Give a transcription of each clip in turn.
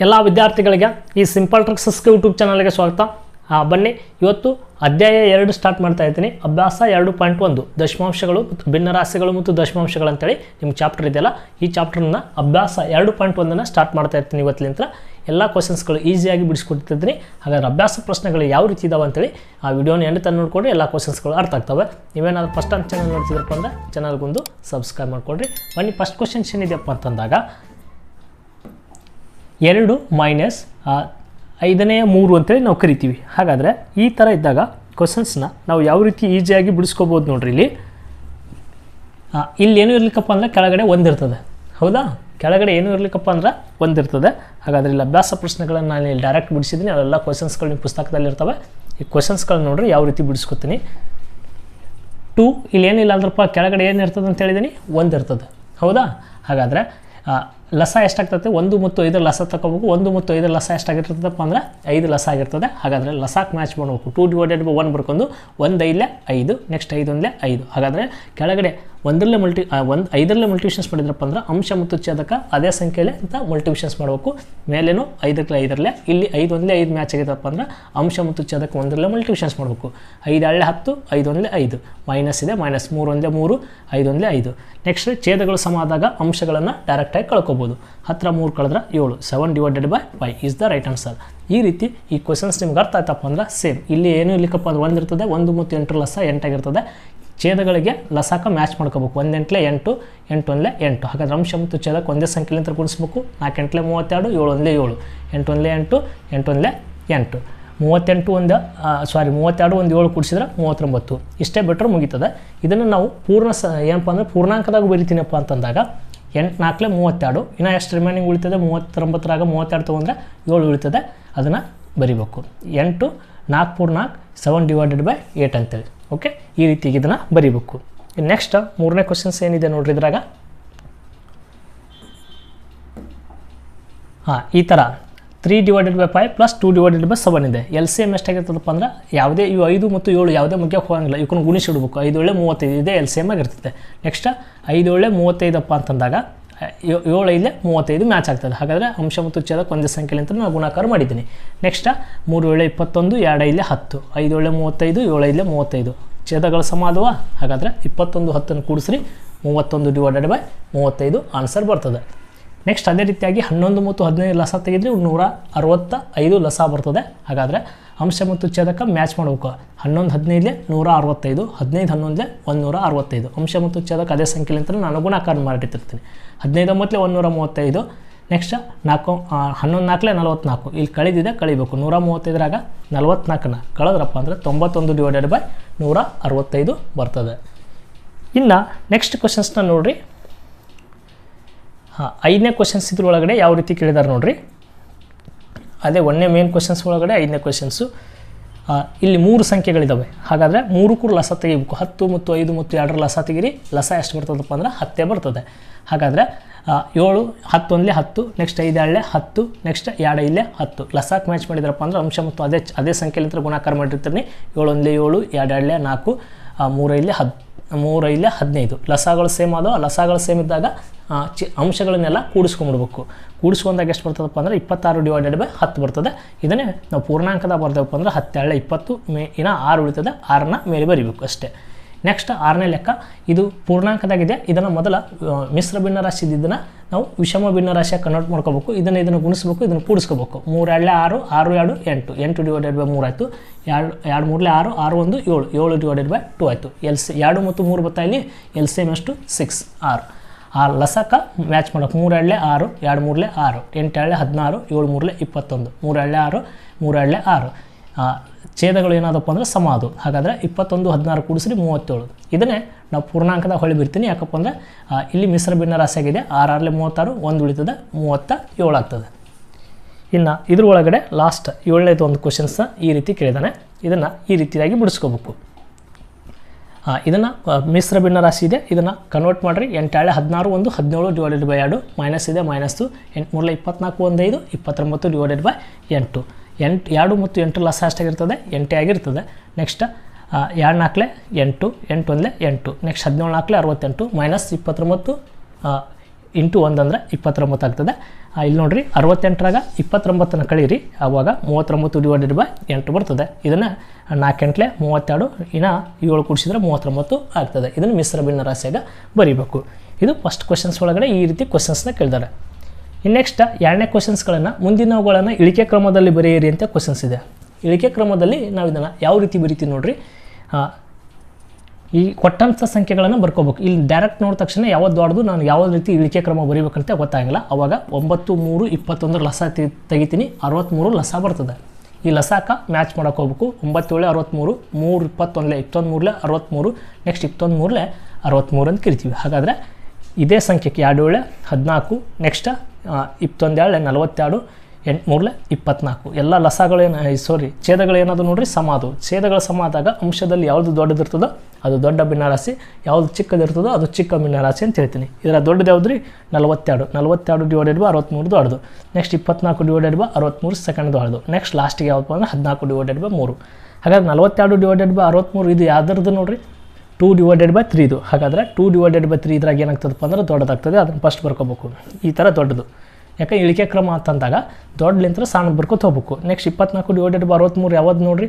ಎಲ್ಲ ವಿದ್ಯಾರ್ಥಿಗಳಿಗೆ ಈ ಸಿಂಪಲ್ ಟ್ರಿಕ್ಸಸ್ಗೆ ಯೂಟ್ಯೂಬ್ ಚಾನಲ್ಗೆ ಸ್ವಾಗತ. ಬನ್ನಿ, ಇವತ್ತು ಅಧ್ಯಾಯ ಎರಡು ಸ್ಟಾರ್ಟ್ ಮಾಡ್ತಾ ಇದ್ದೀನಿ. ಅಭ್ಯಾಸ ಎರಡು ಪಾಯಿಂಟ್ ಒಂದು, ದಶಮಾಂಶಗಳು ಮತ್ತು ಭಿನ್ನರಾಶಿಗಳು ಮತ್ತು ದಶಮಾಂಶಗಳು ಅಂತೇಳಿ ನಿಮ್ಮ ಚಾಪ್ಟರ್ ಇದೆಯಲ್ಲ, ಈ ಚಾಪ್ಟರ್ನ ಅಭ್ಯಾಸ ಎರಡು ಪಾಯಿಂಟ್ ಒಂದನ್ನು ಸ್ಟಾರ್ಟ್ ಮಾಡ್ತಾ ಇರ್ತೀನಿ ಇವತ್ತಿನಿಂದ ಎಲ್ಲ ಕ್ವಶನ್ಸ್ಗಳು ಈಸಿಯಾಗಿ ಬಿಡಿಸ್ಕೊಡ್ತಿದ್ದೀನಿ. ಹಾಗಾದ್ರೆ ಅಭ್ಯಾಸ ಪ್ರಶ್ನೆಗಳು ಯಾವ ರೀತಿ ಇದಾವೆ ಅಂತೇಳಿ ಆ ವಿಡಿಯೋನ ಎಂಡ್ ತಂದು ನೋಡಿಕೊಂಡು ಎಲ್ಲ ಕ್ವಶನ್ಸ್ಗಳು ಅರ್ಥ ಆಗ್ತವೆ. ನೀವೇನಾದ್ರು ಫಸ್ಟ್ ಟೈಮ್ ಚಾನಲ್ ನೋಡ್ತಿದ್ರಪ್ಪ ಅಂದ್ರೆ ಚಾನಲ್ಗೊಂದು ಸಬ್ಸ್ಕ್ರೈಬ್ ಮಾಡ್ಕೊಡ್ರಿ. ಬನ್ನಿ ಫಸ್ಟ್ ಕ್ವಶನ್ಸ್ ಏನಿದೆಯಪ್ಪ ಅಂತಂದಾಗ ಎರಡು ಮೈನಸ್ ಐದನೇ ಮೂರು ಅಂತೇಳಿ ನಾವು ಕರಿತೀವಿ. ಹಾಗಾದರೆ ಈ ಥರ ಇದ್ದಾಗ ಕ್ವಶನ್ಸ್ನ ನಾವು ಯಾವ ರೀತಿ ಈಸಿಯಾಗಿ ಬಿಡಿಸ್ಕೋಬೋದು ನೋಡ್ರಿ ಇಲ್ಲಿ. ಇಲ್ಲಿ ಏನು ಇರಲಿಕ್ಕಪ್ಪ ಅಂದರೆ ಕೆಳಗಡೆ ಒಂದಿರ್ತದೆ ಹೌದಾ? ಕೆಳಗಡೆ ಏನು ಇರಲಿಕ್ಕಪ್ಪ ಅಂದ್ರೆ ಒಂದಿರ್ತದೆ ಹಾಗಾದ್ರೆ ಇಲ್ಲಿ ಅಭ್ಯಾಸ ಪ್ರಶ್ನೆಗಳನ್ನು ನಾನು ಇಲ್ಲಿ ಡೈರೆಕ್ಟ್ ಬಿಡಿಸಿದ್ದೀನಿ. ಅವೆಲ್ಲ ಕ್ವಶನ್ಸ್ಗಳು ನಿಮ್ಮ ಪುಸ್ತಕದಲ್ಲಿ ಇರ್ತವೆ. ಈ ಕ್ವಶನ್ಸ್ಗಳನ್ನ ನೋಡ್ರಿ ಯಾವ ರೀತಿ ಬಿಡಿಸ್ಕೊತೀನಿ. ಟು ಇಲ್ಲಿ ಏನಿಲ್ಲ ಅಂದ್ರಪ್ಪ, ಕೆಳಗಡೆ ಏನು ಇರ್ತದೆ ಅಂತ ಹೇಳಿದ್ದೀನಿ ಒಂದು ಇರ್ತದೆ. ಹೌದಾ? ಹಾಗಾದರೆ ಲಸ ಎಷ್ಟಾಗ್ತದೆ? ಒಂದು ಮತ್ತು ಐದರ ಲಸ ತಗೋಬೇಕು, ಒಂದು ಮತ್ತು ಐದರ ಲಸ ಎಷ್ಟಾಗಿರ್ತದಪ್ಪ ಅಂದ್ರೆ ಐದು ಲಸ ಆಗಿರ್ತದೆ. ಹಾಗಾದರೆ ಲಸಾಕ್ ಮ್ಯಾಚ್ ಮಾಡಬೇಕು. ಟೂ ಡಿವೈಡೆಡ್ ಬೈ ಒನ್ ಬರ್ಕೊಂಡು ಒಂದು ಐದಲೇ ಐದು ನೆಕ್ಸ್ಟ್ ಐದು ಒಂದಲೇ ಐದು. ಹಾಗಾದರೆ ಕೆಳಗಡೆ ಒಂದರಲ್ಲೇ ಮಲ್ಟಿ ಒಂದು, ಐದರಲ್ಲೇ ಮಲ್ಟಿವಿಷನ್ಸ್ ಮಾಡಿದ್ರಪ್ಪ ಅಂದ್ರೆ ಅಂಶ ಮತ್ತು ಛೇದಕ ಅದೇ ಸಂಖ್ಯೆಯಲ್ಲೇ ಅಂತ ಮಲ್ಟಿವಿಷನ್ಸ್ ಮಾಡಬೇಕು. ಮೇಲೇನು ಐದಕ್ಕೆ ಐದರಲ್ಲೇ, ಇಲ್ಲಿ ಐದು ಒಂದಲೇ ಐದು ಮ್ಯಾಚ್ ಆಗಿದೆಪ್ಪ ಅಂದ್ರೆ ಅಂಶ ಮತ್ತು ಛೇದಕ ಒಂದರಲ್ಲೇ ಮಲ್ಟಿವಿಷನ್ಸ್ ಮಾಡಬೇಕು. ಐದು ಹಳ್ಳೆ ಹತ್ತು, ಐದು ಒಂದಲೇ ಐದು. ಮೈನಸ್ ಇದೆ ಮೈನಸ್ ಮೂರು ಒಂದೇ ಮೂರು, ಐದು ಒಂದಲೇ ಐದು. ನೆಕ್ಸ್ಟ್ ಛೇದಗಳು ಸಮ ಆದಾಗ ಅಂಶಗಳನ್ನು ಡೈರೆಕ್ಟಾಗಿ ಕಳ್ಕೊಬೋದು. ಹತ್ತಿರ ಮೂರು ಕಳೆದ್ರೆ ಏಳು seven divided by five is the right answer ಈ ರೀತಿ ಈ ಕ್ವೆಶನ್ಸ್ ನಿಮ್ಗೆ ಅರ್ಥ ಆಯ್ತಪ್ಪ ಅಂದ್ರೆ ಸೇಮ್ ಇಲ್ಲಿ ಏನು ಇಲ್ಲಿಕ್ಕಪ್ಪ ಅಂದ್ರೆ ಒಂದಿರ್ತದೆ ಒಂದು ಮತ್ತು ಎಂಟರ ಲಸ ಎಂಟಾಗಿರ್ತದೆ ಛೇದಗಳಿಗೆ ಲಸಾಕ ಮ್ಯಾಚ್ ಮಾಡ್ಕೋಬೇಕು. ಒಂದೆಂಟ್ಲೆ ಎಂಟು ಎಂಟು ಒಂದಲೇ ಎಂಟು. ಹಾಗಾದ್ರೆ ಅಂಶ ಮತ್ತು ಛೇದಕ್ಕೆ ಒಂದೇ ಸಂಖ್ಯೆಯಿಂದ ಗುಣಿಸ್ಬೇಕು. ನಾಲ್ಕು ಎಂಟ್ಲೆ ಮೂವತ್ತೆರಡು ಏಳು ಒಂದಲೇ ಏಳು. ಎಂಟು ಒಂದಲೇ ಎಂಟು ಎಂಟು ಒಂದಲೇ ಎಂಟು. ಮೂವತ್ತೆಂಟು ಒಂದು ಸಾರಿ ಮೂವತ್ತೆರಡು ಒಂದು ಏಳು ಕೂಡಿಸಿದ್ರೆ ಮೂವತ್ತೊಂಬತ್ತು. ಇಷ್ಟೇ ಬಿಟ್ಟರೆ ಮುಗೀತದೆ. ಇದನ್ನು ನಾವು ಪೂರ್ಣ ಸ, ಏನಪ್ಪ ಅಂದರೆ ಪೂರ್ಣಾಂಕದಾಗ ಬರಿತೀನಪ್ಪ ಅಂತಂದಾಗ ಎಂಟು ನಾಲ್ಕಲೆ ಮೂವತ್ತೆರಡು. ಇನ್ನು ಎಷ್ಟು ರಿಮೈನಿಂಗ್ ಉಳಿತದೆ? ಮೂವತ್ತೊಂಬತ್ತರಾಗ ಮೂವತ್ತೆರಡು ತೊಗೊಂಡ್ರೆ ಏಳು ಉಳಿತದೆ. ಅದನ್ನು ಬರಿಬೇಕು. ಎಂಟು ನಾಲ್ಕು ಪೂರ್ ನಾಲ್ಕು ಸೆವೆನ್ ಡಿವೈಡೆಡ್ ಬೈ ಏಟ್ ಅಂತೇಳಿ. ಓಕೆ ಈ ರೀತಿ ಇದನ್ನು ಬರಿಬೇಕು. ನೆಕ್ಸ್ಟ್ ಮೂರನೇ ಕ್ವಶನ್ಸ್ ಏನಿದೆ ನೋಡ್ರಿ ಇದ್ರಾಗ? ಹಾಂ, ಈ ಥರ three divided by five plus two divided by seven ಇದೆ. ಎಲ್ ಸಿ ಎಂ ಎಷ್ಟಾಗಿರ್ತದಪ್ಪ ಅಂದ್ರೆ ಯಾವುದೇ, ಇವು ಐದು ಮತ್ತು ಏಳು ಯಾವುದೇ ಮುಖ್ಯ ಹೋಗಂಗಿಲ್ಲ. ಇವಕ್ಕನ್ನು ಗುಣಿಸಿಡ್ಬೇಕು ಐದು ಒಳ್ಳೆ ಮೂವತ್ತೈದು ಇದೆ ಎಲ್ ಸಿ ಎಂ ಆಗಿರ್ತದೆ ನೆಕ್ಸ್ಟ್ ಐದು ಒಳ್ಳೆ ಮೂವತ್ತೈದಪ್ಪ ಅಂತಂದಾಗ ಏಳು ಇಲ್ಲೇ, ಮೂವತ್ತೈದು ಮ್ಯಾಚ್ ಆಗ್ತದೆ. ಹಾಗಾದರೆ ಅಂಶ ಮತ್ತು ಛೇದಕ್ಕೆ ಒಂದೇ ಅಂತ ನಾನು ಗುಣಾಕಾರ ಮಾಡಿದ್ದೀನಿ. ನೆಕ್ಸ್ಟ್ ಮೂರು ಏಳೆ ಇಪ್ಪತ್ತೊಂದು, ಎರಡು ಐದೇ ಹತ್ತು. ಐದು ಏಳೆ ಮೂವತ್ತೈದು, ಏಳು ಐದೇ ಮೂವತ್ತೈದು. ಛೇದಗಳು ಸಮ ಅದುವ ಹಾಗಾದರೆ ಇಪ್ಪತ್ತೊಂದು ಹತ್ತನ್ನು ಕೂಡಿಸ್ರಿ. ಮೂವತ್ತೊಂದು ಡಿವೈಡೆಡ್ ಬೈ ಮೂವತ್ತೈದು ಆನ್ಸರ್ ಬರ್ತದೆ. ನೆಕ್ಸ್ಟ್ ಅದೇ ರೀತಿಯಾಗಿ ಹನ್ನೊಂದು ಮತ್ತು ಹದಿನೈದು ಲಸ ತೆಗೆದ್ರೆ ನೂರ ಅರವತ್ತ ಐದು ಲಸ ಬರ್ತದೆ. ಹಾಗಾದರೆ ಅಂಶ ಮತ್ತು ಛೇದಕ ಮ್ಯಾಚ್ ಮಾಡಬೇಕು. ಹನ್ನೊಂದು ಹದಿನೈದಲೇ ನೂರ ಅರವತ್ತೈದು, ಹದಿನೈದು ಹನ್ನೊಂದಲೇ ಒಂದು ನೂರ ಅರವತ್ತೈದು. ಅಂಶ ಮತ್ತು ಛೇದಕ ಅದೇ ಸಂಖ್ಯೆಲಿಂತ ನಾನು ಗುಣಾಕಾರ ಮಾಡಿಟ್ಟಿರ್ತೀನಿ. ಹದಿನೈದು ಒಂಬತ್ತಲೇ ಒಂದು ನೂರ ಮೂವತ್ತೈದು ನೆಕ್ಸ್ಟ್ ನಾಲ್ಕು ಹನ್ನೊಂದು ನಾಲ್ಕಲೇ ನಲವತ್ನಾಲ್ಕು. ಇಲ್ಲಿ ಕಳಿದಿದೆ, ಕಳಿಬೇಕು. ನೂರ ಮೂವತ್ತೈದರಾಗ ನಲವತ್ನಾಲ್ಕನ್ನ ಕಳೆದ್ರಪ್ಪ ಅಂದರೆ ತೊಂಬತ್ತೊಂದು ಡಿವೈಡೆಡ್ ಬೈ ನೂರ ಅರವತ್ತೈದು ಬರ್ತದೆ. ಇನ್ನು ನೆಕ್ಸ್ಟ್ ಕ್ವಶನ್ಸ್ನ ನೋಡ್ರಿ. ಹಾಂ, ಐದನೇ ಕ್ವಶನ್ಸ್ ಇದ್ರೊಳಗಡೆ ಯಾವ ರೀತಿ ಕೇಳಿದಾರೆ ನೋಡಿರಿ. ಅದೇ ಒಂದನೇ ಮೇನ್ ಕ್ವಶನ್ಸ್ ಒಳಗಡೆ ಐದನೇ ಕ್ವಶನ್ಸು ಇಲ್ಲಿ ಮೂರು ಸಂಖ್ಯೆಗಳಿದ್ದಾವೆ ಹಾಗಾದರೆ ಮೂರು ಕೂಡ ಲಸ ತೆಗಿಬೇಕು. ಹತ್ತು ಮತ್ತು ಐದು ಮತ್ತು ಎರಡರ ಲಸ ತೆಗಿರಿ. ಲಸ ಎಷ್ಟು ಬರ್ತದಪ್ಪ ಅಂದ್ರೆ ಹತ್ತೇ ಬರ್ತದೆ. ಹಾಗಾದರೆ ಏಳು ಹತ್ತೊಂದಲೇ ಹತ್ತು ನೆಕ್ಸ್ಟ್ ಐದು ಎರಡಲೆ ಹತ್ತು ನೆಕ್ಸ್ಟ್ ಎರಡು ಇಲ್ಲೇ ಹತ್ತು. ಲಸಾಕ್ ಮ್ಯಾಚ್ ಮಾಡಿದ್ರಪ್ಪ ಅಂದ್ರೆ ಅಂಶ ಮತ್ತು ಅದೇ ಅದೇ ಸಂಖ್ಯೆಯಲ್ಲಿ ಗುಣಾಕಾರ ಮಾಡಿರ್ತೀನಿ. ಏಳು ಒಂದಲೇ ಏಳು, ಎರಡು ಎರಡಲೆ ನಾಲ್ಕು ಮೂರು ಇಲ್ಲೇ ಹದ್ ಮೂರು ಇಲ್ಲ ಹದಿನೈದು. ಲಸಗಳು ಸೇಮ್ ಆದವು. ಲಸಗಳು ಸೇಮ್ ಇದ್ದಾಗ ಚಿ, ಅಂಶಗಳನ್ನೆಲ್ಲ ಕೂಡಿಸ್ಕೊಂಡ್ಬಿಡ್ಬೇಕು. ಕೂಡಿಸ್ಕೊಂಡಾಗ ಎಷ್ಟು ಬರ್ತದಪ್ಪ ಅಂದರೆ ಇಪ್ಪತ್ತಾರು ಡಿವೈಡೆಡ್ ಬೈ ಹತ್ತು ಬರ್ತದೆ. ಇದನ್ನೇ ನಾವು ಪೂರ್ಣಾಂಕದ ಬರ್ತೇವಪ್ಪ ಅಂದ್ರೆ ಹತ್ತೆರಡು, ಇಪ್ಪತ್ತು, ಮೇ, ಇನ್ನ ಆರು ಉಳಿತದೆ. ಆರನ್ನ ಮೇಲೆ ಬರಿಬೇಕು ಅಷ್ಟೇ. ನೆಕ್ಸ್ಟ್ ಆರನೇ ಲೆಕ್ಕ, ಇದು ಪೂರ್ಣಾಂಕದಾಗಿದೆ. ಇದನ್ನು ಮೊದಲ ಮಿಶ್ರ ಭಿನ್ನ ರಾಶಿ ಇದನ್ನು ನಾವು ವಿಷಮ ಭಿನ್ನ ರಾಶಿಯಾಗಿ ಕನ್ವರ್ಟ್ ಮಾಡ್ಕೋಬೇಕು. ಇದನ್ನು ಇದನ್ನು ಗುಣಿಸ್ಬೇಕು, ಇದನ್ನು ಕೂಡಿಸ್ಕೋಬೇಕು. ಮೂರು ಎರಡೇ ಆರು ಆರು ಎರಡು, ಎಂಟು. ಎಂಟು ಡಿವೈಡೆಡ್ ಬೈ ಮೂರು ಆಯಿತು. ಎರಡು ಎರಡು ಮೂರಲೇ ಆರು ಆರು ಒಂದು, ಏಳು. ಏಳು ಡಿವೈಡೆಡ್ ಬೈ ಟು ಆಯಿತು. ಎಲ್ ಸಿ, ಎರಡು ಮತ್ತು ಮೂರು ಬರ್ತಾ ಇಲ್ಲಿ, ಎಲ್ ಸಿ ಎಂ ಎಷ್ಟು ಸಿಕ್ಸ್ ಆರು. ಆ ಲಸಕ ಮ್ಯಾಚ್ ಮಾಡೋಕೆ ಮೂರು ಎರಡಲೇ ಆರು, ಎರಡು ಮೂರಲೇ ಆರು. ಎಂಟು ಎರಡಲೇ ಹದಿನಾರು, ಏಳು ಮೂರಲೇ ಇಪ್ಪತ್ತೊಂದು. ಮೂರು ಎರಡಲೇ ಆರು ಮೂರು ಎರಡಲೇ ಆರು. ಛೇದಗಳು ಏನಾದಪ್ಪ ಅಂದರೆ ಸಮ ಅದು ಹಾಗಾದರೆ ಇಪ್ಪತ್ತೊಂದು, ಹದಿನಾರು ಕೂಡಿಸ್ರಿ ಮೂವತ್ತೇಳು. ಇದನ್ನೇ ನಾವು ಪೂರ್ಣಾಂಕದ ಹೊಳಿ ಬಿಡ್ತೀನಿ. ಯಾಕಪ್ಪ ಅಂದರೆ ಇಲ್ಲಿ ಮಿಶ್ರ ಭಿನ್ನ ರಾಶಿ ಆಗಿದೆ. ಆರಾರಲೆ ಮೂವತ್ತಾರು, ಒಂದು ಉಳಿತದೆ, ಮೂವತ್ತ ಏಳು ಆಗ್ತದೆ. ಇನ್ನು ಇದ್ರ ಒಳಗಡೆ ಲಾಸ್ಟ್ ಏಳನೇದು ಒಂದು ಕ್ವಶನ್ಸ್ ಈ ರೀತಿ ಕೇಳಿದಾನೆ. ಇದನ್ನು ಈ ರೀತಿಯಾಗಿ ಬಿಡಿಸ್ಕೋಬೇಕು. ಇದನ್ನು ಮಿಶ್ರ ಭಿನ್ನ ರಾಶಿ ಇದೆ. ಇದನ್ನು ಕನ್ವರ್ಟ್ ಮಾಡಿರಿ. ಎಂಟಾಳೆ ಹದಿನಾರು, ಒಂದು, ಹದಿನೇಳು ಡಿವೈಡೆಡ್ ಬೈ ಎರಡು ಮೈನಸ್ ಇದೆ ಮೈನಸ್ಸು ಎಂಟು ಮೂರಲೆ ಇಪ್ಪತ್ನಾಲ್ಕು ಒಂದೈದು ಇಪ್ಪತ್ತೊಂಬತ್ತು ಡಿವೈಡೆಡ್ ಬೈ ಎಂಟು. ಎಂಟು, ಎರಡು ಮತ್ತು ಎಂಟು ಲಾಸ್ ಅಷ್ಟಾಗಿರ್ತದೆ ಎಂಟೇ ಆಗಿರ್ತದೆ. ನೆಕ್ಸ್ಟ್ ಎರಡು ನಾಲ್ಕಲೆ ಎಂಟು ಎಂಟು ಒಂದೇ ಎಂಟು. ನೆಕ್ಸ್ಟ್ ಹದಿನೇಳು ನಾಲ್ಕಲೆ ಅರವತ್ತೆಂಟು ಮೈನಸ್ ಇಪ್ಪತ್ತೊಂಬತ್ತು ಇಂಟು ಒಂದು ಅಂದರೆ ಇಪ್ಪತ್ತೊಂಬತ್ತು ಆಗ್ತದೆ. ಇಲ್ಲಿ ನೋಡಿರಿ, ಅರವತ್ತೆಂಟರಾಗ ಇಪ್ಪತ್ತೊಂಬತ್ತನ್ನು ಕಳೀರಿ, ಆವಾಗ ಮೂವತ್ತೊಂಬತ್ತು ಡಿವೈಡೆಡ್ ಬೈ ಎಂಟು ಬರ್ತದೆ. ಇದನ್ನು ನಾಲ್ಕೆಂಟ್ಲೆ ಮೂವತ್ತೆರಡು, ಇನ್ನು ಏಳು ಕೂಡಿಸಿದ್ರೆ ಮೂವತ್ತೊಂಬತ್ತು ಆಗ್ತದೆ. ಇದನ್ನು ಮಿಶ್ರ ಭಿನ್ನ ರಾಶಿಯಾಗ ಬರೀಬೇಕು. ಇದು ಫಸ್ಟ್ ಕ್ವಶನ್ಸ್ ಒಳಗಡೆ ಈ ರೀತಿ ಕ್ವಶನ್ಸ್ನ ಕೇಳಿದ್ದಾರೆ ಇನ್ನು ನೆಕ್ಸ್ಟ್ ಎರಡನೇ ಕ್ವಶನ್ಸ್ಗಳನ್ನು ಮುಂದಿನವುಗಳನ್ನು ಇಳಿಕೆ ಕ್ರಮದಲ್ಲಿ ಬರೆಯಿರಿ ಅಂತ ಕ್ವಶನ್ಸ್ ಇದೆ. ಇಳಿಕೆ ಕ್ರಮದಲ್ಲಿ ನಾವು ಇದನ್ನು ಯಾವ ರೀತಿ ಬರಿತೀವಿ ನೋಡ್ರಿ? ಈ ಕೊಟ್ಟಂಥ ಸಂಖ್ಯೆಗಳನ್ನು ಬರ್ಕೋಬೇಕು. ಇಲ್ಲಿ ಡೈರೆಕ್ಟ್ ನೋಡಿದ ತಕ್ಷಣ ಯಾವ್ದು ದೊಡ್ಡದು ನಾನು ಯಾವ ರೀತಿ ಇಳಿಕೆ ಕ್ರಮ ಬರೀಬೇಕಂತ ಗೊತ್ತಾಗಿಲ್ಲ. ಅವಾಗ ಒಂಬತ್ತು ಮೂರು ಇಪ್ಪತ್ತೊಂದರ ಲಸ ತೆಗಿತೀನಿ. ಅರವತ್ತ್ಮೂರು ಲಸ ಬರ್ತದೆ. ಈ ಲಸಾಕ ಮ್ಯಾಚ್ ಮಾಡೋಕೆ ಹೋಗ್ಬೇಕು. ಒಂಬತ್ತೇಳೆ ಅರವತ್ತ್ಮೂರು ಮೂರು ಇಪ್ಪತ್ತೊಂದಲೇ ಇಪ್ಪತ್ತೊಂದು ಮೂರಲೆ ಅರವತ್ತ್ಮೂರು ನೆಕ್ಸ್ಟ್ ಇಪ್ಪತ್ತೊಂದು ಮೂರಲೆ ಅರವತ್ತ್ಮೂರು ಅಂತ ಕರಿತೀವಿ. ಹಾಗಾದರೆ ಇದೇ ಸಂಖ್ಯೆಗೆ ಎರಡು ಏಳೆ ಹದಿನಾಲ್ಕು ನೆಕ್ಸ್ಟ್ ಇಪ್ಪತ್ತೊಂದು ಏಳೆ ನಲವತ್ತೆರಡು ಎಂಟು ಮೂರಲೆ ಇಪ್ಪತ್ನಾಲ್ಕು. ಎಲ್ಲ ಲಸಗಳೇನು ಸಾರಿ ಛೇದಗಳೇನದು ನೋಡ್ರಿ, ಸಮಾದು. ಛೇದಗಳ ಸಮ ಆದಾಗ ಅಂಶದಲ್ಲಿ ಯಾವುದು ದೊಡ್ಡದಿರ್ತದೋ, ಅದು ದೊಡ್ಡ ಭಿನ್ನರಾಶಿ, ಯಾವುದು ಚಿಕ್ಕದಿರ್ತದೋ, ಅದು ಚಿಕ್ಕ ಭಿನ್ನರಾಶಿ ಅಂತ ಹೇಳ್ತೀನಿ. ಇದರ ದೊಡ್ಡದು ಯಾವ್ದು ರೀ ನಲವತ್ತೆರಡು. ನಲವತ್ತೆರಡು ಡಿವೈಡೆಡ್ ಬೈ ಅರವತ್ತ್ಮೂರು ದೊಡ್ಡದು ನೆಕ್ಸ್ಟ್ ಇಪ್ಪತ್ನಾಲ್ಕು ಡಿವೈಡೆಡ್ ಬೈ ಅರವತ್ತ್ಮೂರು ಸೆಕೆಂಡ್ ದೊಡ್ಡದು ನೆಕ್ಸ್ಟ್ ಲಾಸ್ಟಿಗೆ ಯಾವಪ್ಪ ಅಂದ್ರೆ ಹದಿನಾಲ್ಕು ಡಿವೈಡೆಡ್ ಬೈ ಮೂರು. ಹಾಗಾದ್ರೆ ನಲವತ್ತೆರಡು ಡಿವೈಡೆಡ್ ಬೈ ಅರವತ್ತ್ಮೂರು ಇದು ಯಾವ್ದ್ರದ್ದು ನೋಡ್ರಿ? ಟೂ ಡಿವೈಡೆಡ್ ಬೈ ತ್ರೀದು ಹಾಗಾದರೆ ಟೂ ಡಿವೈಡೆಡ್ ಬೈ ತ್ರೀ ಇದ್ರಾಗ ಏನಾಗ್ತದಪ್ಪ ಅಂದ್ರೆ ದೊಡ್ಡದಾಗ್ತದೆ. ಅದನ್ನು ಫಸ್ಟ್ ಬರ್ಕೋಬೇಕು. ಈ ಥರ ದೊಡ್ಡದು. ಯಾಕೆ ಇಳಿಕೆ ಕ್ರಮ ಅಂತಂದಾಗ ದೊಡ್ಡಲಿಂತ್ರ ಸಣ್ಣ ಬರ್ಕೋತ ಹೋಗ್ಬೇಕು ನೆಕ್ಸ್ಟ್ ಇಪ್ಪತ್ನಾಲ್ಕು ಡಿವೈಡೆಡ್ ಬೈ ಅರವತ್ತ್ಮೂರು ಯಾವ್ದು ನೋಡ್ರಿ?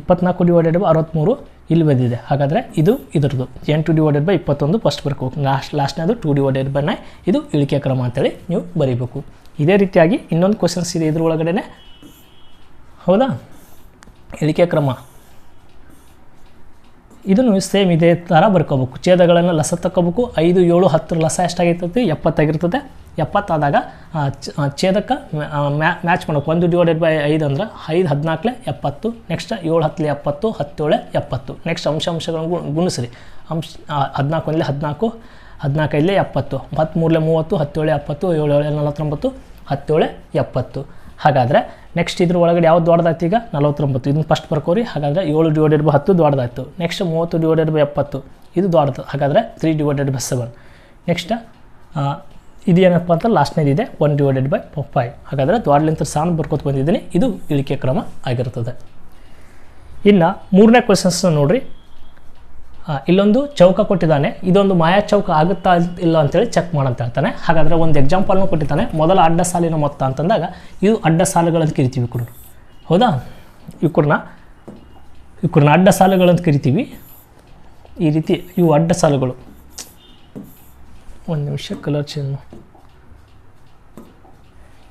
ಇಪ್ಪತ್ನಾಲ್ಕು ಡಿವೈಡೆಡ್ ಬೈ ಅರವತ್ತ್ಮೂರು ಇಲ್ಲಿ ಬಂದಿದೆ. ಹಾಗಾದರೆ ಇದು ಇದ್ರದ್ದು. ಎಂಟು ಡಿವೈಡೆಡ್ ಬೈ ಇಪ್ಪತ್ತೊಂದು ಫಸ್ಟ್ ಬರ್ಕೋಬೇಕು ಲಾಸ್ಟ್ ಲಾಸ್ಟ್ನೇದು ಟೂ ಡಿವೈಡೆಡ್ ಬೈ ನೈ ಇದು ಇಳಿಕೆ ಕ್ರಮ ಅಂತೇಳಿ ನೀವು ಬರೀಬೇಕು. ಇದೇ ರೀತಿಯಾಗಿ ಇನ್ನೊಂದು ಕ್ವಶನ್ಸ್ ಇದೆ ಇದ್ರ ಒಳಗಡೆ ಹೌದಾ? ಇಳಿಕೆ ಕ್ರಮ. ಇದನ್ನು ಸೇಮ್ ಇದೇ ಥರ ಬರ್ಕೋಬೇಕು. ಛೇದಗಳನ್ನು ಲಸ ತಗೋಬೇಕು ಐದು, ಏಳು, ಹತ್ತರ ಲಸ ಎಷ್ಟಾಗಿರ್ತದೆ ಎಪ್ಪತ್ತಾಗಿರ್ತದೆ ಎಪ್ಪತ್ತಾದಾಗ ಛೇದಕ್ಕೆ ಮ್ಯಾಚ್ ಮಾಡಬೇಕು. ಒಂದು ಡಿವೈಡೆಡ್ ಬೈ ಐದು ಅಂದ್ರೆ ಐದು, ಹದಿನಾಲ್ಕಲೆ ಎಪ್ಪತ್ತು, ನೆಕ್ಸ್ಟ್ ಏಳು, ಹತ್ತಲೆ ಎಪ್ಪತ್ತು, ಹತ್ತೇಳೆ ಎಪ್ಪತ್ತು. ನೆಕ್ಸ್ಟ್ ಅಂಶ, ಅಂಶಗಳನ್ನು ಗು- ಗುಣಿಸ್ರಿ. ಅಂಶ ಹದಿನಾಲ್ಕು ಒಂದಲೇ ಹದಿನಾಲ್ಕು, ಹದಿನಾಲ್ಕೈದಲೇ ಎಪ್ಪತ್ತು. ಹತ್ತ್ಮೂರಲೆ ಮೂವತ್ತು, ಹತ್ತೇಳೆ ಎಪ್ಪತ್ತು, ಏಳು ಏಳು, ನಲವತ್ತೊಂಬತ್ತು, ಹತ್ತೇಳೆ ಎಪ್ಪತ್ತು. ಹಾಗಾದರೆ ನೆಕ್ಸ್ಟ್ ಇದ್ರ ಒಳಗಡೆ ಯಾವ್ದು ದೊಡ್ಡದಾಯ್ತು ಈಗ? ನಲವತ್ತೊಂಬತ್ತು. ಇದನ್ನು ಫಸ್ಟ್ ಬರ್ಕೋರಿ. ಹಾಗಾದರೆ ಏಳು ಡಿವೈಡೆಡ್ ಬೈ ಹತ್ತು ದೊಡ್ಡದಾಯ್ತು. ನೆಕ್ಸ್ಟ್ ಮೂವತ್ತು ಡಿವೈಡೆಡ್ ಬೈ ಎಪ್ಪತ್ತು. ಇದು ದೊಡ್ಡದು. ಹಾಗಾದರೆ three divided by seven next ಏನಪ್ಪ ಅಂತ ಲಾಸ್ಟ್ನೇದು ಇದೆ. ಒನ್ ಡಿವೈಡೆಡ್ ಬೈ ಫೈವ್ ಹಾಗಾದರೆ ದೊಡ್ಡಲಿಂತ ಸಾನ್ ಬರ್ಕೋತ ಬಂದಿದ್ದೀನಿ. ಇದು ಇಳಿಕೆ ಕ್ರಮ ಆಗಿರ್ತದೆ. ಇನ್ನು ಮೂರನೇ ಕ್ವೆಶನ್ಸ್ನ ನೋಡ್ರಿ. ಇಲ್ಲೊಂದು ಚೌಕ ಕೊಟ್ಟಿದ್ದಾನೆ. ಇದೊಂದು ಮಾಯಾ ಚೌಕ ಆಗುತ್ತಾ ಇಲ್ಲ ಅಂತೇಳಿ ಚೆಕ್ ಮಾಡಂತ ಹೇಳ್ತಾನೆ. ಹಾಗಾದರೆ ಒಂದು ಎಕ್ಸಾಂಪಲ್ನು ಕೊಟ್ಟಿದ್ದಾನೆ. ಮೊದಲ ಅಡ್ಡ ಸಾಲಿನ ಮೊತ್ತ ಅಂತಂದಾಗ ಇದು ಅಡ್ಡ ಸಾಲುಗಳಂತ ಕರಿತೀವಿ ಕೂಡ. ಹೌದಾ? ಇವ್ರನ್ನ ಇವ್ರನ್ನ ಅಡ್ಡ ಸಾಲುಗಳಂತ ಕರಿತೀವಿ. ಈ ರೀತಿ ಇವು ಅಡ್ಡ ಸಾಲುಗಳು. ಒಂದು ನಿಮಿಷ ಕಲರ್ ಚೇಂಜ್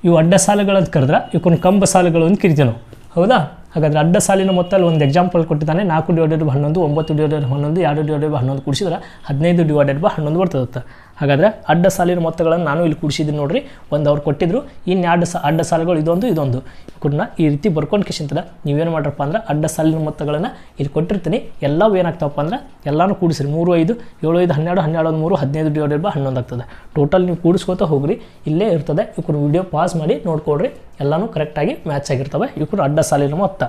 ಇವು ಅಡ್ಡ ಸಾಲುಗಳಂತ ಕರೆದ್ರೆ ಇವಕ್ಕನ್ನು ಕಂಬ ಸಾಲುಗಳು ಅಂತ ಕರಿತೀವಿ ನಾವು. ಹೌದಾ? ಹಾಗಾದ್ರೆ ಅಡ್ಡ ಸಾಲಿನ ಮೊತ್ತಲ್ಲಿ ಒಂದು ಎಕ್ಸಾಂಪಲ್ ಕೊಟ್ಟಿದ್ದಾನೆ. ನಾಲ್ಕು ಡಿವೈಡೆಡ್ ಬೈ ಹನ್ನೊಂದು, ಒಂಬತ್ತು ಡಿವೈಡೆಡ್ ಹನ್ನೊಂದು, ಎರಡು ಡಿವೈಡೆಡ್ ಬೈ ಹನ್ನೊಂದು ಕೂಡಿಸಿದ್ರೆ ಹದಿನೈದು ಡಿವೈಡೆಡ್ ಬೈ ಹನ್ನೊಂದು ಬರ್ತದೆ ಹಾಗಾದರೆ ಅಡ್ಡ ಸಾಲಿನ ಮೊತ್ತಗಳನ್ನು ನಾನು ಇಲ್ಲಿ ಕೂಡಿಸಿದ್ದೀನಿ ನೋಡಿರಿ. ಒಂದು ಅವ್ರು ಕೊಟ್ಟಿದ್ರು, ಇನ್ನು ಸ, ಅಡ್ಡ ಸಾಲುಗಳು ಇದೊಂದು ಇದೊಂದು. ಕೂಡ ಈ ರೀತಿ ಬರ್ಕೊಂಡು ಕಿಶಿಂತದ ನೀವೇನು ಮಾಡ್ರಪ್ಪ ಅಂದ್ರೆ ಅಡ್ಡ ಸಾಲಿನ ಮೊತ್ತಗಳನ್ನು ಇಲ್ಲಿ ಕೊಟ್ಟಿರ್ತೀನಿ. ಎಲ್ಲವೂ ಏನಾಗ್ತಾವಪ್ಪ ಅಂದ್ರೆ ಎಲ್ಲಾನು ಕೂಡಿಸ್ರಿ. ಮೂರು, ಐದು, ಏಳು, ಐದು, ಹನ್ನೆರಡು ಹನ್ನೆರಡು ಒಂದು ಮೂರು, ಹದಿನೈದು ಡಿವೈಡೆಡ್ ಬೈ ಹನ್ನೊಂದು ಆಗ್ತದೆ. ಟೋಟಲ್ ನೀವು ಕೂಡ್ಸ್ಕೊತ ಹೋಗ್ರಿ. ಇಲ್ಲೇ ಇರ್ತದೆ. ಇವ್ರು ವಿಡಿಯೋ ಪಾಸ್ ಮಾಡಿ ನೋಡ್ಕೊಡ್ರಿ ಎಲ್ಲಾನು ಕರೆಕ್ಟಾಗಿ ಮ್ಯಾಚ್ ಆಗಿರ್ತವೆ. ಇವ್ರು ಅಡ್ಡ ಸಾಲಿನ ಮೊತ್ತ.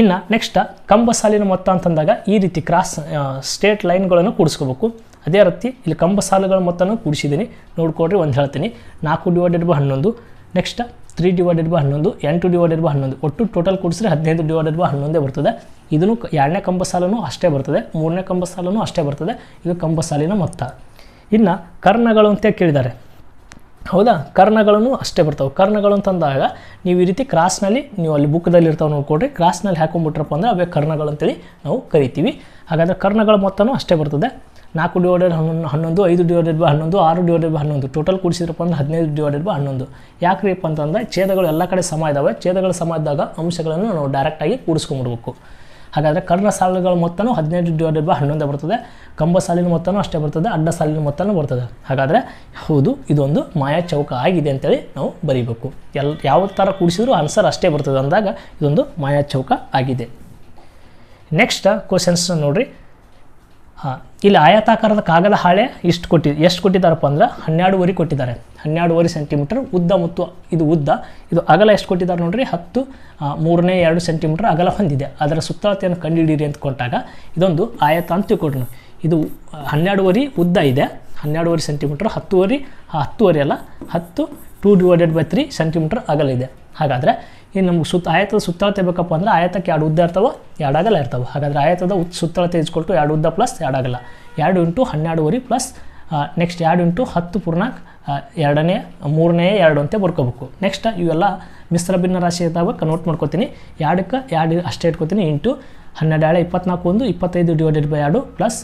ಇನ್ನು ನೆಕ್ಸ್ಟ್ ಕಂಬ ಸಾಲಿನ ಮೊತ್ತ ಅಂತಂದಾಗ ಈ ರೀತಿ ಕ್ರಾಸ್ ಸ್ಟೇಟ್ ಲೈನ್ಗಳನ್ನು ಕೂಡಿಸ್ಕೋಬೇಕು. ಅದೇ ರೀತಿ ಇಲ್ಲಿ ಕಂಬ ಸಾಲುಗಳ ಮೊತ್ತನೂ ಕೂಡಿಸಿದ್ದೀನಿ. ನೋಡ್ಕೊಡ್ರಿ ಒಂದು ಹೇಳ್ತೀನಿ. ನಾಲ್ಕು ಡಿವೈಡೆಡ್ ಬೈ ಹನ್ನೊಂದು. ನೆಕ್ಸ್ಟ್ ತ್ರೀ ಡಿವೈಡೆಡ್ ಬೈ ಹನ್ನೊಂದು, ಎಂಟು ಡಿವೈಡೆಡ್ ಬೈ ಹನ್ನೊಂದು. ಒಟ್ಟು ಟೋಟಲ್ ಕೂಡಿಸಿದ್ರೆ ಹದಿನೈದು ಡಿವೈಡೆಡ್ ಬೈ ಹನ್ನೊಂದೇ ಬರ್ತದೆ. ಇದನ್ನು ಎರಡನೇ ಕಂಬ ಸಾಲನೂ ಅಷ್ಟೇ ಬರ್ತದೆ. ಮೂರನೇ ಕಂಬ ಸಾಲನೂ ಅಷ್ಟೇ ಬರ್ತದೆ. ಇದು ಕಂಬ ಸಾಲಿನ ಮೊತ್ತ. ಇನ್ನು ಕರ್ಣಗಳು ಅಂತ ಕೇಳಿದ್ದಾರೆ. ಹೌದಾ? ಕರ್ಣಗಳನ್ನು ಅಷ್ಟೇ ಬರ್ತಾವೆ. ಕರ್ಣಗಳು ಅಂತಂದಾಗ ನೀವು ಈ ರೀತಿ ಕ್ರಾಸ್ನಲ್ಲಿ ನೀವು ಅಲ್ಲಿ ಬುಕ್ದಲ್ಲಿ ಇರ್ತಾವೆ ನೋಡ್ಕೊಡ್ರಿ ಕ್ರಾಸ್ನಲ್ಲಿ ಹಾಕೊಂಡ್ಬಿಟ್ರಪ್ಪ ಅಂದರೆ ಅವೇ ಕರ್ಣಗಳು ಅಂತೇಳಿ ನಾವು ಕರಿತೀವಿ. ಹಾಗಾದರೆ ಕರ್ಣಗಳ ಮೊತ್ತನೂ ಅಷ್ಟೇ ಬರ್ತದೆ. ನಾಲ್ಕು ಡಿವೈಡೆಡ್ ಹನ್ನೊಂದು ಹನ್ನೊಂದು, ಐದು ಡಿವೈಡೆಡ್ ಬೈ ಹನ್ನೊಂದು, ಆರು ಡಿವೈಡೆಡ್ ಬೈ ಹನ್ನೊಂದು. ಟೋಟಲ್ ಕೂಡಿಸಿದ್ರಪ್ಪ ಅಂದ್ರೆ ಹದಿನೈದು ಡಿವೈಡೆಡ್ ಬೈ ಹನ್ನೊಂದು. ಯಾಕ್ರಿಪ್ಪ ಅಂತಂದರೆ ಛೇದಗಳು ಎಲ್ಲ ಕಡೆ ಸಮ ಇದ್ದಾವೆ ಛೇದಗಳು ಸಮ ಇದ್ದಾಗ ಅಂಶಗಳನ್ನು ನಾವು ಡೈರೆಕ್ಟಾಗಿ ಕೂಡಿಸ್ಕೊಂಡ್ಬಿಡ್ಬೇಕು. ಹಾಗಾದರೆ ಕರ್ಣ ಸಾಲುಗಳ ಮೊತ್ತನೂ ಹದಿನೈದು ಡಿವೈಡೆಡ್ ಬೈ ಹನ್ನೊಂದು ಬರ್ತದೆ. ಕಂಬ ಸಾಲಿನ ಮೊತ್ತನೂ ಅಷ್ಟೇ ಬರ್ತದೆ. ಅಡ್ಡ ಸಾಲಿನ ಮೊತ್ತನೂ ಬರ್ತದೆ. ಹಾಗಾದರೆ ಹೌದು, ಇದೊಂದು ಮಾಯಾ ಚೌಕ ಆಗಿದೆ ಅಂತೇಳಿ ನಾವು ಬರೀಬೇಕು. ಎಲ್, ಯಾವ ಥರ ಕೂಡಿಸಿದ್ರು ಆನ್ಸರ್ ಅಷ್ಟೇ ಬರ್ತದೆ ಅಂದಾಗ ಇದೊಂದು ಮಾಯಾ ಚೌಕ ಆಗಿದೆ. ನೆಕ್ಸ್ಟ್ ಕ್ವಶನ್ಸ್ ನೋಡ್ರಿ. ಹಾಂ, ಇಲ್ಲಿ ಆಯತಾಕಾರದ ಕಾಗದ ಹಾಳೆ ಇಷ್ಟು ಕೊಟ್ಟಿ, ಎಷ್ಟು ಕೊಟ್ಟಿದ್ದಾರಪ್ಪ ಅಂದ್ರೆ ಹನ್ನೆರಡುವರೆ ಕೊಟ್ಟಿದ್ದಾರೆ. ಹನ್ನೆರಡುವರೆ ಸೆಂಟಿಮೀಟರ್ ಉದ್ದ ಮತ್ತು ಇದು ಉದ್ದ. ಇದು ಅಗಲ ಎಷ್ಟು ಕೊಟ್ಟಿದ್ದಾರೆ ನೋಡ್ರಿ? ಹತ್ತು ಮೂರನೇ ಎರಡು ಸೆಂಟಿಮೀಟರ್ ಅಗಲ ಹೊಂದಿದೆ. ಅದರ ಸುತ್ತಳತೆಯನ್ನು ಕಂಡುಹಿಡಿಯಿರಿ ಅಂತ ಕೊಟ್ಟಾಗ ಇದೊಂದು ಆಯತ ಅಂತ ತಿಳ್ಕೊಡ್ರಿ ಇದು ಹನ್ನೆರಡುವರೆ ಉದ್ದ ಇದೆ. ಹನ್ನೆರಡುವರೆ ಸೆಂಟಿಮೀಟರ್ ಹತ್ತುವರೆ ಹತ್ತುವರೆ ಅಲ್ಲ, ಹತ್ತು two divided by three centimetre ಅಗಲ ಇದೆ. ಹಾಗಾದರೆ ಈ ನಮ್ಗೆ ಸುತ್ತ ಆಯತದ ಸುತ್ತಳತೆ ಬೇಕಪ್ಪ ಅಂದ್ರೆ ಆಯತಕ್ಕೆ ಎರಡು ಉದ್ದ ಇರ್ತಾವೆ, ಎರಡು ಅಗಲ ಇರ್ತಾವೆ. ಹಾಗಾದರೆ ಆಯತದ ಉತ್ ಸುತ್ತಳತೆ ಇಸ್ಕೊಟ್ಟು ಎರಡು ಉದ್ದ ಪ್ಲಸ್ ಎರಡು ಅಗಲ ಎರಡು ಇಂಟು ಹನ್ನೆರಡುವರೆ ಪ್ಲಸ್ ನೆಕ್ಸ್ಟ್ ಎರಡು ಇಂಟು ಹತ್ತು ಪೂರ್ಣಾಂಕ ಎರಡನೇ, ಮೂರನೇ ಎರಡು ಅಂತ ಬರ್ಕೋಬೇಕು. ನೆಕ್ಸ್ಟ್ ಇವೆಲ್ಲ ಮಿಶ್ರ ಭಿನ್ನ ರಾಶಿ ಇದ್ದಾವೆ ಕನ್ವರ್ಟ್ ಮಾಡ್ಕೋತೀನಿ. ಎರಡಕ್ಕೆ ಎರಡು ಅಷ್ಟೇ ಇಟ್ಕೋತೀನಿ. ಇಂಟು ಹನ್ನೆರಡು ಎರಡು ಇಪ್ಪತ್ನಾಲ್ಕು ಒಂದು, ಇಪ್ಪತ್ತೈದು ಡಿವೈಡೆಡ್ ಬೈ ಎರಡು ಪ್ಲಸ್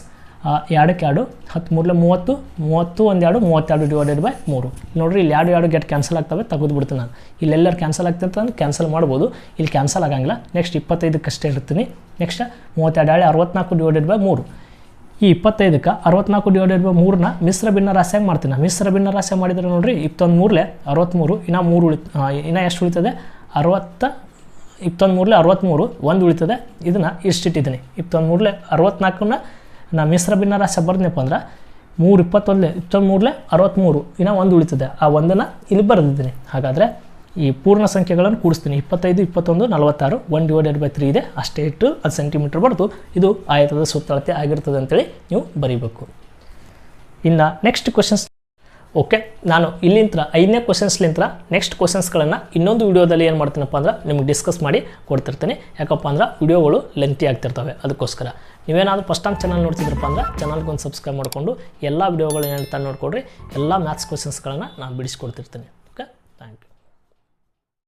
ಎರಡಕ್ಕೆ ಎರಡು, ಹತ್ತು ಮೂರಲೆ ಮೂವತ್ತು ಮೂವತ್ತು ಒಂದು ಎರಡು, ಮೂವತ್ತೆರಡು ಡಿವೈಡೆಡ್ ಬೈ ಮೂರು. ನೋಡ್ರಿ, ಇಲ್ಲಿ ಎರಡು ಎರಡು ಗೆಟ್ ಕ್ಯಾನ್ಸಲ್ ಆಗ್ತವೆ ತೆಗೆದುಬಿಡ್ತೀನಿ ನಾನು. ಇಲ್ಲೆಲ್ಲರೂ ಕ್ಯಾನ್ಸಲ್ ಆಗ್ತದೆ ಅಂತಂದ್ರೆ ಕ್ಯಾನ್ಸಲ್ ಮಾಡ್ಬೋದು. ಇಲ್ಲಿ ಕ್ಯಾನ್ಸಲ್ ಆಗಂಗಿಲ್ಲ. ನೆಕ್ಸ್ಟ್ ಇಪ್ಪತ್ತೈದಕ್ಕಷ್ಟೇ ಇರ್ತೀನಿ. ನೆಕ್ಸ್ಟ್ ಮೂವತ್ತೆರಡು, ಎರಡು, ಅರವತ್ನಾಲ್ಕು ಡಿವೈಡೆಡ್ ಬೈ ಮೂರು. ಈ ಇಪ್ಪತ್ತೈದಕ್ಕೆ ಅರವತ್ನಾಲ್ಕು ಡಿವೈಡೆಡ್ ಬೈ ಮೂರನ್ನ ಮಿಶ್ರ ಭಿನ್ನ ರಾಶಿಯಾಗಿ ಮಾಡ್ತೀನಿ ಮಿಶ್ರ ಭಿನ್ನ ರಾಶಿ ಮಾಡಿದರೆ ನೋಡಿರಿ, ಇಪ್ಪತ್ತೊಂದು ಮೂರಲೆ ಅರವತ್ತ್ಮೂರು ಇನ್ನು ಮೂರು ಉಳಿ ಇನ್ನು ಎಷ್ಟು ಉಳಿತದೆ? ಅರವತ್ತ, ಇಪ್ಪತ್ತೊಂದು ಮೂರಲೆ ಅರವತ್ತ್ಮೂರು ಒಂದು ಉಳಿತದೆ. ಇದನ್ನು ಇಷ್ಟಿಟ್ಟಿದ್ದೀನಿ. ಇಪ್ಪತ್ತೊಂದು ಮೂರಲೆ ಅರವತ್ನಾಲ್ಕನ್ನ ನಾ ಮಿಶ್ರ ಭಿನ್ನ ರಾಶಿ ಬರ್ದನಪ್ಪ ಅಂದ್ರೆ ಮೂರು ಇಪ್ಪತ್ತೊಂದೇ ಇಪ್ಪತ್ತೊಂದು ಅರವತ್ತ್ಮೂರು ಇನ್ನು ಒಂದು ಉಳಿತದೆ. ಆ ಒಂದನ್ನು ಇಲ್ಲಿ ಬರೆದಿದ್ದೀನಿ. ಹಾಗಾದರೆ ಈ ಪೂರ್ಣ ಸಂಖ್ಯೆಗಳನ್ನು ಕೂಡಿಸ್ತೀನಿ. ಇಪ್ಪತ್ತೈದು, ಇಪ್ಪತ್ತೊಂದು, ನಲವತ್ತಾರು ಒನ್ ಡಿವೈಡೆಡ್ ಬೈ ತ್ರೀ ಇದೆ. ಅಷ್ಟೇ ಇಟ್ಟು ಅದು ಸೆಂಟಿಮೀಟ್ರ್ ಬರೆದು ಇದು ಆಯತದ ಸುತ್ತಳತೆ ಆಗಿರ್ತದೆ ಅಂತೇಳಿ ನೀವು ಬರೀಬೇಕು. ಇನ್ನು ನೆಕ್ಸ್ಟ್ ಕ್ವಶನ್ಸ್ ಓಕೆ ನಾನು ಇಲ್ಲಿಂದ ಐದನೇ ಕ್ವಶನ್ಸ್ಲಿಂತ ನೆಕ್ಸ್ಟ್ ಕ್ವಶನ್ಸ್ಗಳನ್ನು ಇನ್ನೊಂದು ವಿಡಿಯೋದಲ್ಲಿ ಏನು ಮಾಡ್ತೀನಪ್ಪ ಅಂದ್ರೆ ನಿಮ್ಗೆ ಡಿಸ್ಕಸ್ ಮಾಡಿ ಕೊಡ್ತಿರ್ತೀನಿ. ಯಾಕಪ್ಪ ಅಂದ್ರೆ ವಿಡಿಯೋಗಳು ಲೆಂತಿ ಆಗ್ತಿರ್ತವೆ, ಅದಕ್ಕೋಸ್ಕರ. ನೀವೇನಾದರೂ ಫಸ್ಟ್ ಟೈಮ್ ಚಾನಲ್ ನೋಡ್ತಿದ್ರಪ್ಪ ಅಂದ್ರೆ ಚಾನಲ್ಗೆ ಒಂದು ಸಬ್ಸ್ಕ್ರೈಬ್ ಮಾಡಿಕೊಂಡು ಎಲ್ಲ ವೀಡಿಯೋಗಳು ಏನು ನೋಡ್ಕೊಡ್ರಿ ಎಲ್ಲ ಮ್ಯಾಥ್ಸ್ ಕ್ವಶನ್ಸ್ಗಳನ್ನು ನಾನು ಬಿಡಿಸ್ಕೊಡ್ತಿರ್ತೀನಿ.